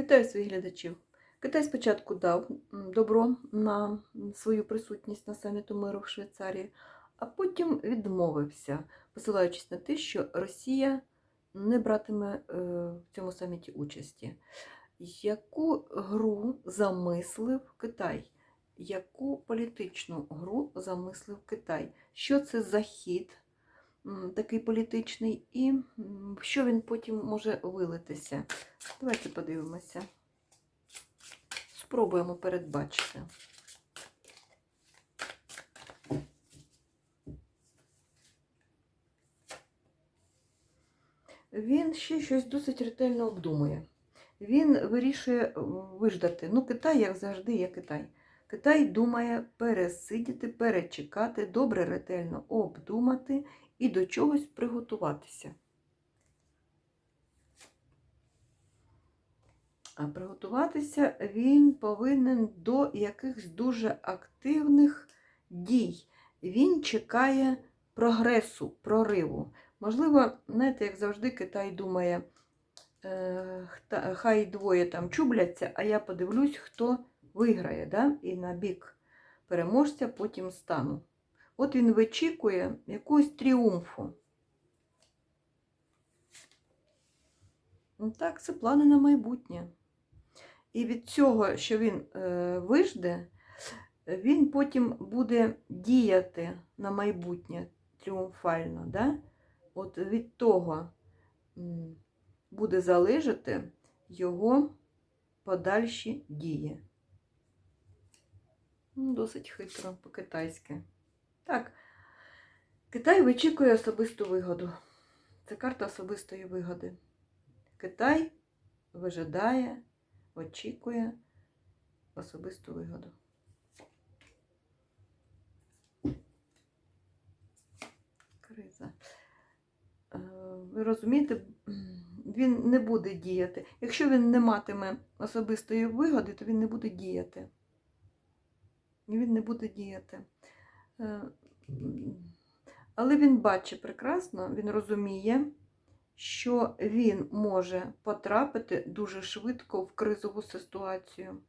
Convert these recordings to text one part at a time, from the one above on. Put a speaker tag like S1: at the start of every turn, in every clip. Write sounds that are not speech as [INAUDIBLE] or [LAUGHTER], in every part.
S1: Вітаю своїх глядачів. Китай спочатку дав добро на свою присутність на саміту миру в Швейцарії, а потім відмовився, посилаючись на те, що Росія не братиме е, в цьому саміті участі. Яку гру замислив Китай? Яку політичну гру замислив Китай? Що це за хід такий політичний, і що він потім може вилитися? Давайте подивимося. Спробуємо передбачити. Він ще щось досить ретельно обдумує. Він вирішує виждати. Ну, Китай, як завжди, є Китай. Китай думає пересидіти, перечекати, добре ретельно обдумати і до чогось приготуватися. А приготуватися він повинен до якихось дуже активних дій. Він чекає прогресу, прориву. Можливо, знаєте, як завжди, Китай думає, е, хай двоє там чубляться, а я подивлюсь, хто виграє, да? і на бік переможця потім стану. От він вичікує якогось тріумфу. Ну, Так, це плани на майбутнє. І від цього, що він е, вижде, він потім буде діяти на майбутнє тріумфально. Да? От від того буде залежати його подальші дії. Ну, Досить хитро по-китайськи. Так, Китай вичікує особисту вигоду. Це карта особистої вигоди. Китай вижидає, очікує особисту вигоду. Криза. Е, Ви розумієте, він не буде діяти. Якщо він не матиме особистої вигоди, то він не буде діяти. Він не буде діяти. Е, Але він бачить прекрасно, він розуміє, що він може потрапити дуже швидко в кризову ситуацію.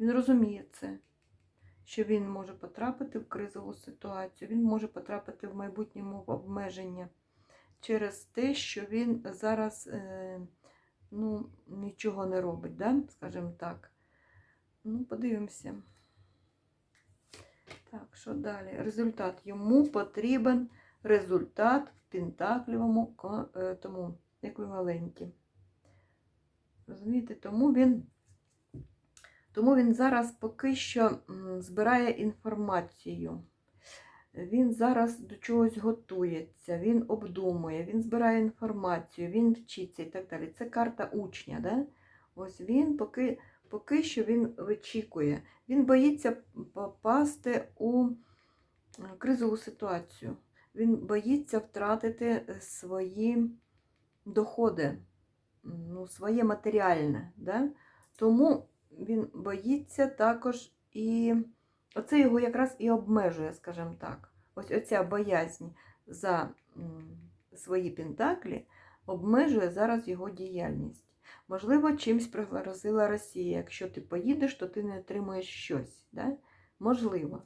S1: Він розуміє це, що він може потрапити в кризову ситуацію, він може потрапити в майбутньому в обмеження через те, що він зараз е, ну, нічого не робить, да? скажімо так. Ну, подивимося. Так, що далі? Результат. Йому потрібен результат в пентаклівому е, тому еквіваленті. Розумієте, тому він, тому він зараз поки що збирає інформацію. Він зараз до чогось готується, він обдумує, він збирає інформацію, він вчиться і так далі. Це карта учня. Да? Ось він поки, поки що він вичікує. Він боїться попасти у кризову ситуацію. Він боїться втратити свої доходи, ну, своє матеріальне. Да? Тому він боїться також і оце його якраз і обмежує, скажімо так. Ось оця боязнь за свої пентаклі обмежує зараз його діяльність. Можливо, чимсь пригрозила Росія. Якщо ти поїдеш, то ти не отримуєш щось. Да? Можливо.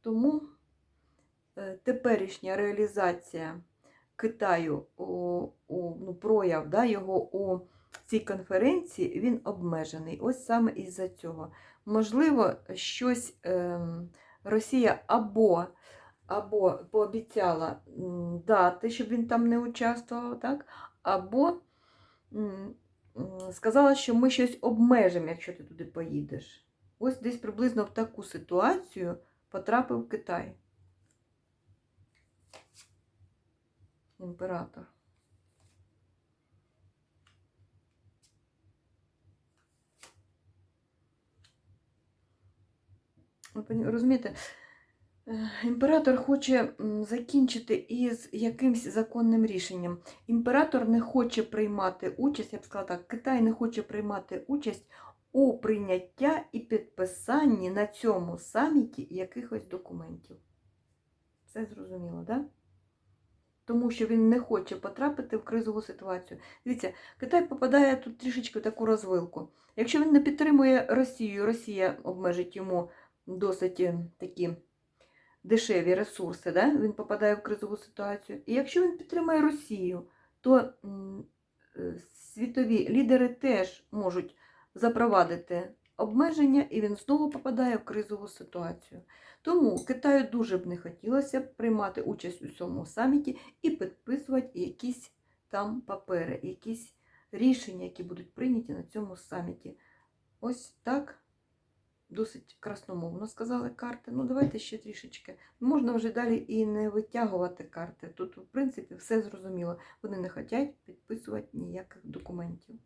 S1: Тому е, теперішня реалізація Китаю у, у ну, прояв да, його у цій конференції він обмежений. Ось саме із-за цього. Можливо, щось ем, Росія або, або пообіцяла дати, щоб він там не участвував, так? або сказала, що ми щось обмежимо, якщо ти туди поїдеш. Ось десь приблизно в таку ситуацію потрапив Китай. Імператор. Розумієте, імператор хоче закінчити із якимсь законним рішенням. Імператор не хоче приймати участь, я б сказала так, Китай не хоче приймати участь у прийняття і підписанні на цьому саміті якихось документів. все зрозуміло, да? Тому що він не хоче потрапити в кризову ситуацію. Дивіться, Китай попадає тут трішечки в таку розвилку. Якщо він не підтримує Росію, Росія обмежить йому досить е, такі дешеві ресурси, да? він попадає в кризову ситуацію. І якщо він підтримує Росію, то е, світові лідери теж можуть запровадити обмеження, і він знову попадає в кризову ситуацію. Тому Китаю дуже б не хотілося приймати участь у цьому саміті і підписувати якісь там папери, якісь рішення, які будуть прийняті на цьому саміті. Ось так досить красномовно сказали карти. Ну, давайте ще трішечки. Можна вже далі і не витягувати карти. Тут, в принципі, все зрозуміло. Вони не хочуть підписувати ніяких документів.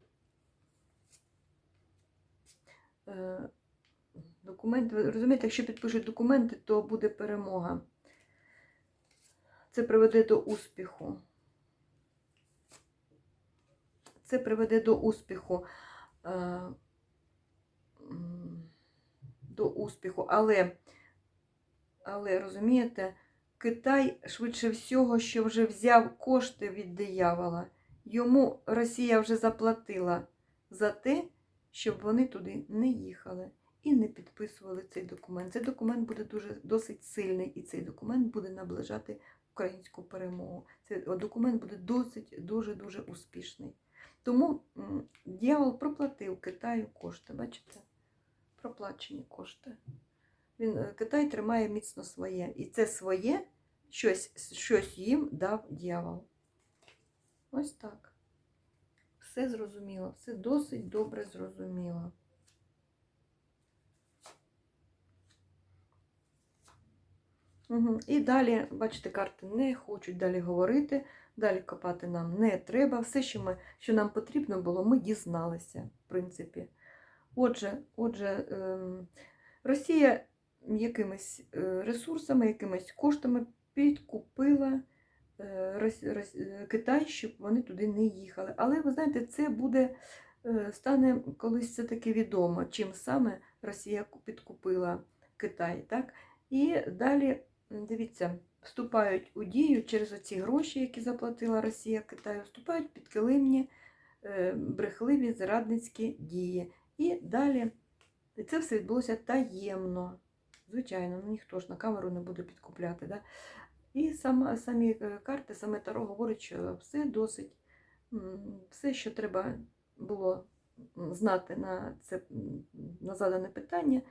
S1: Е, Документ, ви розумієте, якщо підпишуть документи, то буде перемога. Це приведе до успіху. Це приведе до успіху. До успіху. Але, але розумієте, Китай швидше всього, що вже взяв кошти від диявола. Йому Росія вже заплатила за те, щоб вони туди не їхали і не підписували цей документ. Цей документ буде дуже досить сильний, і цей документ буде наближати українську перемогу. Цей документ буде досить дуже дуже успішний. Тому дьявол проплатив Китаю кошти. Бачите? Проплачені кошти. Він, е, Китай тримає міцно своє. І це своє щось, щось їм дав дьявол. Ось так. Все зрозуміло, все досить добре зрозуміло. Угу. І далі, бачите, карти не хочуть далі говорити, далі копати нам не треба. Все, що, ми, що нам потрібно було, ми дізналися, в принципі. Отже, отже ем, Росія якимись е, ресурсами, якимись коштами підкупила е, е, Китай, щоб вони туди не їхали. Але ви знаєте, це буде стане колись це таки відомо, чим саме Росія підкупила Китай. Так? І далі, дивіться, вступають у дію через оці гроші, які заплатила Росія Китаю, вступають підкилимні е, брехливі зрадницькі дії. І далі це все відбулося таємно. Звичайно, ну ніхто ж на камеру не буде підкупляти. Да? І сама, самі е, карти, саме Таро говорить, що все досить, все, що треба було знати на, це, на задане питання,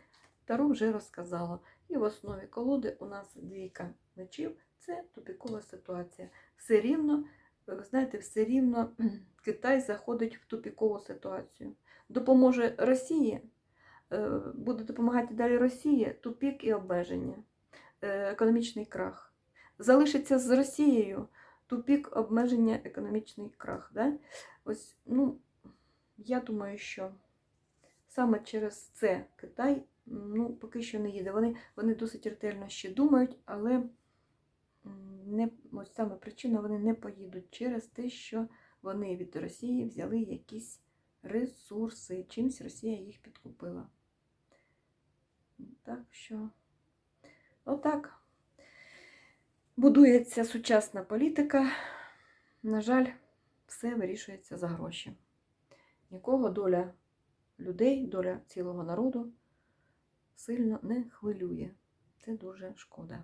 S1: Таро вже розказала. І в основі колоди у нас двійка мечів це тупікова ситуація. Все рівно, ви знаєте, все рівно [CLEARS THROAT] Китай заходить в тупікову ситуацію. Допоможе Росії, е, буде допомагати далі Росії, тупік і обмеження, е, економічний крах. Залишиться з Росією тупік, обмеження, економічний крах. Да? Ось, ну, я думаю, що саме через це Китай ну, поки що не їде. Вони, вони досить ретельно ще думають, але не, ось саме причина вони не поїдуть через те, що вони від Росії взяли якісь ресурси. Чимсь Росія їх підкупила. Так що, отак будується сучасна політика. На жаль, все вирішується за гроші. Нікого доля людей, доля цілого народу сильно не хвилює. Це дуже шкода.